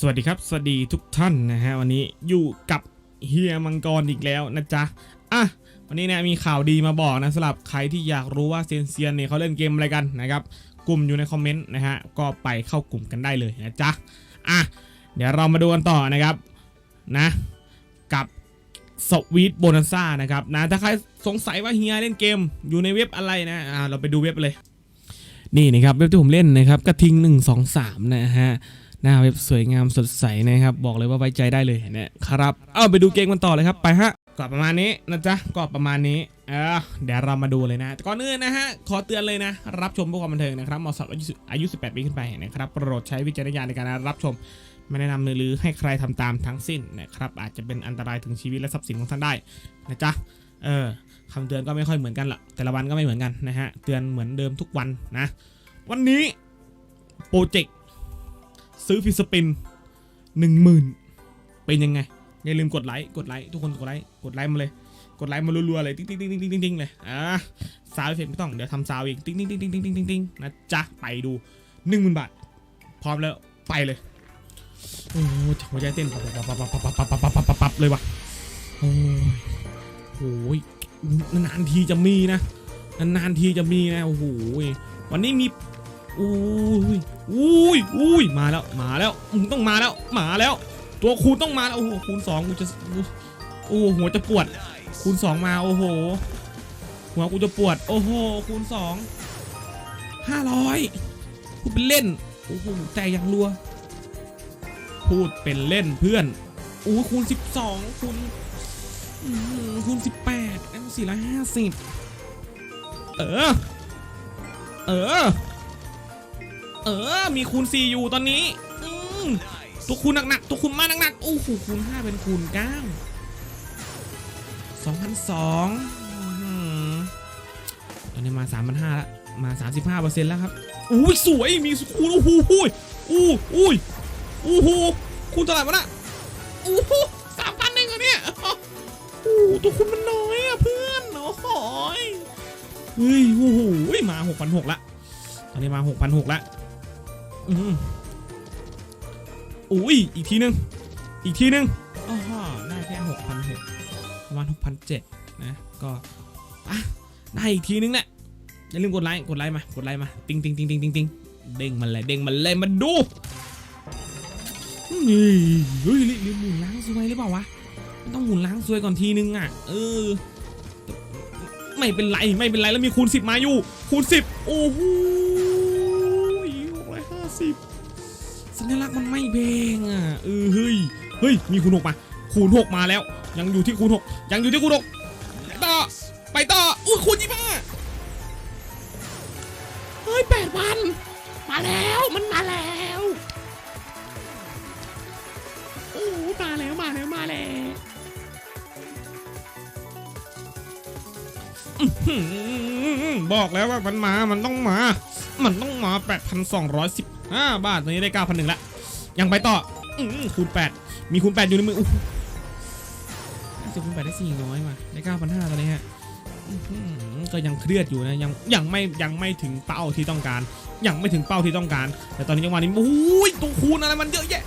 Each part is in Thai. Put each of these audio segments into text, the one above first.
สวัสดีครับ สวัสดีทุกท่านนะฮะวันนี้อยู่กับเฮียมังกรอีกแล้วนะจ๊ะอะวันนี้เนี่ยมีข่าวดีมาบอกนะสำหรับใครที่อยากรู้ว่าเซียนเซียนเนี่ยเขาเล่นเกมอะไรกันนะครับกลุ่มอยู่ในคอมเมนต์นะฮะก็ไปเข้ากลุ่มกันได้เลยนะจ๊ะอะเดี๋ยวเรามาดูกันต่อนะครับนะ กับสวีทโบนัสซ่านะครับนะถ้าใครสงสัยว่าเฮียเล่นเกมอยู่ในเว็บอะไรนะอ่าเราไปดูเว็บเลย นี่นะครับเว็บที่ผมเล่นนะครับกระทิง 1 2 3 นะฮะ หน้าเว็บสวยงามสดใสนะครับ บอกเลยว่าไว้ใจได้เลยนะครับ เอาไปดูเกมกันต่อเลยครับ ไปฮะก็ประมาณนี้นะจ๊ะก็ประมาณนี้เออเดี๋ยวเรามาดูเลยนะแต่ก่อนอื่นนะฮะ ขอเตือนเลยนะ รับชมเพื่อความบันเทิงนะครับเหมาะสำหรับอายุ 18 ปีขึ้นไปนะครับ โปรดใช้วิจารณญาณในการรับชม ไม่แนะนำหรือให้ใครทำตามทั้งสิ้นนะครับ อาจจะเป็นอันตรายถึงชีวิตและทรัพย์สินของท่านได้นะจ๊ะ เออคำเตือนก็ไม่ค่อยเหมือนกันละแต่ละวันก็ไม่เหมือนกันนะฮะ เตือนเหมือนเดิมทุกวันนะ วันนี้โปรเจกต์ ซื้อฟิสปินหนึ่งหมื่นเป็นยังไง อย่าลืมกดไลค์ กดไลค์ ทุกคนกดไลค์ กดไลค์มาเลย กดไลค์มารัวๆเลย ติ๊งติ๊งติ๊งติ๊งติ๊งติ๊งเลยอ่าซาวด์เอฟเฟกต์ไม่ต้อง เดี๋ยวทำซาวด์อีก ติ๊งติ๊งติ๊งติ๊งติ๊งติ๊งติ๊งนะจ๊ะ ไปดูหนึ่งหมื่นบาท พร้อมแล้ว ไปเลย โอ้โหหัวใจเต้นปับปับปับปับปับปับปับปับปับปับปับเลยว่ะโอ้ยโอ้ยนานๆทีจะมีนะ นานๆทีจะมีนะ โอ้โห วันนี้มี อุ้ยอุ้ยอุ้ยมาแล้วมาแล้วมึงต้องมาแล้วมาแล้ว ตัวคูณต้องมาแล้วโอ้โหคูณสองกูจะโอ้โหหัวจะปวด คูณสองมาโอ้โหหัวกูจะปวดโอ้โหคูณสองห้าร้อยพูดเป็นเล่นโอ้โหใจยังรัว พูดเป็นเล่นเพื่อนโอ้คูณสิบสองคูณคูณสิบแปดแล้วสี่ร้อยห้าสิบเออ เออ เออ มีคูณ4อยู่ตอนนี้อืมตัวคูณหนักๆตัวคูณมากหนักๆโอ้โหคูณ5เป็นคูณ9 2,002ตอนนี้มา 3,500ละมา 35เปอร์เซ็นต์แล้วครับอุ้ยสวยมีคูณโอ้โหอุ้ยอู้อุ้ยอู้หูคูณเท่าไหร่วะน่ะอู้หูสามพันเองเหรอเนี่ยโอ้ตัวคูณมันน้อยอะเพื่อนโอ้โหยเฮ้ยโอ้โหมา6,600ละ ตอนนี้มา6,600ละ อืมอุ้ยอีกทีหนึง อีกทีหนึงอ๋อได้แค่หกพันหกประมาณหกพันเจ็ดนะ ก็อะได้อีกทีนึงแหละอย่าลืมกดไลค์ กดไลค์มา กดไลค์มา ติ๊งติ๊งติ๊งติ๊งติ๊งติ๊งเด้งมันเลย เด้งมันเลย มันดูนี่เฮ้ยหรือหมุนล้างซวยหรือเปล่าวะ ต้องหมุนล้างซวยก่อนทีนึงอะ เออ ไม่เป็นไร ไม่เป็นไร แล้วมีคูณสิบมาอยู่ คูณสิบโอ้โห สัญลักษณ์มันไม่เพงอะเออเฮ้ยเฮ้ยมีคูณหกมา คูณหกมาแล้ว ยังอยู่ที่คูณหกยังอยู่ที่คูณหกไปต่อไปต่ออุ้ยคูณยี่ห้าเฮ้ยแปดพันมาแล้วมันมาแล้วโอ้มาแล้วมาแล้วมาแล้วอื้อหือบอกแล้วว่ามันมามันต้องมา มันต้องมา 8,215บาทตอนนี้ได้9,001ละยังไปต่ออืมคูณ8มีคูณ8อยู่ในมืออู้หูน่าจะคูณ8ได้400มาได้9,500ตอนนี้ฮะอื้อหือก็ยังเครียดอยู่นะยังยังไม่ยังไม่ถึงเป้าที่ต้องการ ยังไม่ถึงเป้าที่ต้องการ แต่ตอนนี้จังหวะนี้โอ้ยตัวคูณอะไรมันเยอะแยะ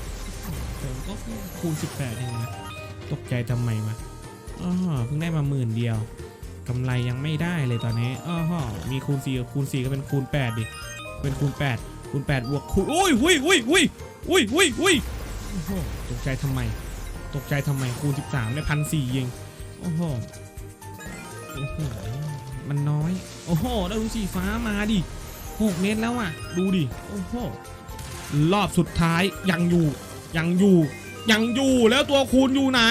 ผมก็คูณ18เองนะตกใจทำไมวะอ๋อเพิ่งได้มาหมื่นเดียวกำไรยังไม่ได้เลยตอนนี้อ้อฮะมีคูณ4กับคูณ4ก็เป็นคูณ8ดิเป็นคูณ8 คูณ8บวกคูณอุ้ยอุ้ยอุ้ยอุ้ยอุ้ยอุ้ยอุ้ยตกใจทำไม ตกใจทำไมคูณ13ได้พันสี่เองโอ้โหโอ้โหมันน้อย โอ้โหได้ดูสีฟ้ามาดิ6เมตรแล้วอะ ดูดิ โอ้โห รอบสุดท้ายยังอยู่ ยังอยู่ ยังอยู่แล้วตัวคูณอยู่ไหน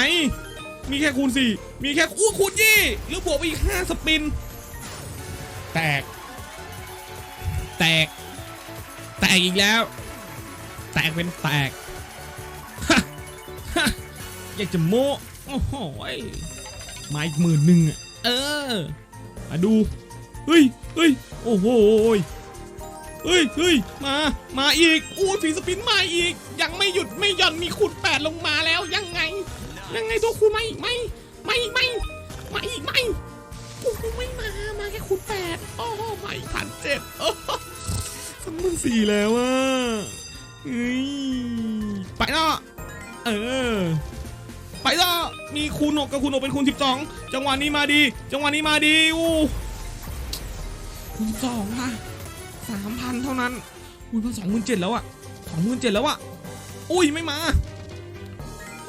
มีแค่คูณ4มีแค่อู้คูณยี่หรือบวกไปอีก5สปิน แตก แตก กอีกแล้ว แตกเป็นแตกฮะฮะอยากจะโม้โอ้โหยมาอีกหมื่นหนึ่งอะเออ มาดู เฮ้ยเฮ้ยโอ้โหยเฮ้ยเฮ้ยมา มาอีกอู้ฝีสปินมาอีก ยังไม่หยุดไม่หย่อนมีคูณแปดลงมาแล้วยังไง ยังไงตัวคูณมาอีกไหมไม่ไม่มาอีกไหมโอ้โหไม่มา มาแค่คูณแปดโอ้โหมาอีกพันเจ็ด โอ้โหสองพันสี่แล้วอะเฮ้ยไปต่อเออ ไปต่อมีคูณหกกับคูณหกเป็นคูณสิบสองจังหวะนี้มาดี จังหวะนี้มาดีอู้คูณสองค่ะสามพันเท่านั้นอุ้ยมันสองหมื่นเจ็ดแล้วอะสองหมื่นเจ็ดแล้วอะอุ้ยไม่มา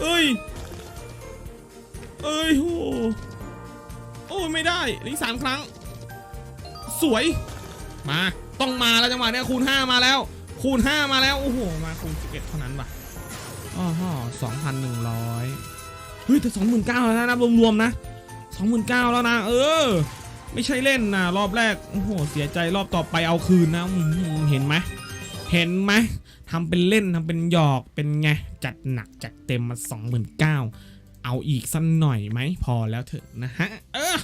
เอ้ย เอ้ยโอ้โอ้ยไม่ได้นี่สามครั้ง สวย มา ต้องมาแล้วจังหวะเนี้ยคูณ 5 มาแล้ว คูณ 5 มาแล้ว โอ้โห มาคูณ 11 เท่านั้นว่ะอ๋อสองพันหนึ่งร้อยเฮ้ยแต่สองหมื่นเก้าแล้วนะรวมๆนะสองหมื่นเก้าแล้วนะ เออ ไม่ใช่เล่นนะรอบแรก โอ้โห เสียใจรอบต่อไปเอาคืนนะเห็นไหมเห็นไหมทำเป็นเล่นทำเป็นหยอกเป็นไง จัดหนักจัดเต็มมาสองหมื่นเก้าเอาอีกสักหน่อยไหมพอแล้วเถอะนะฮะ เออ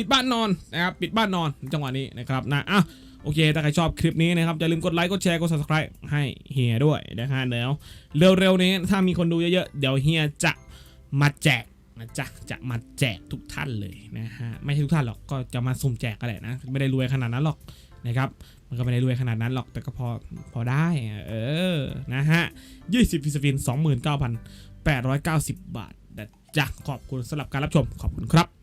ปิดบ้านนอนนะครับปิดบ้านนอนจังหวะนี้นะครับนะอะโอเค ถ้าใครชอบคลิปนี้นะครับ อย่าลืมกดไลค์ กดแชร์ กด subscribe ให้เฮียด้วยนะฮะเดี๋ยวเร็วๆนี้ถ้ามีคนดูเยอะๆ เดี๋ยวเฮียจะมาแจกนะจ๊ะจะมาแจกทุกท่านเลยนะฮะ ไม่ใช่ทุกท่านหรอก ก็จะมาสุ่มแจกกันแหละนะ ไม่ได้รวยขนาดนั้นหรอกนะครับ มันก็ไม่ได้รวยขนาดนั้นหรอก แต่ก็พอพอได้อะเออ นะฮะ20ฟิสฟิน29,890บาทนะจ๊ะขอบคุณสำหรับการรับชม ขอบคุณครับ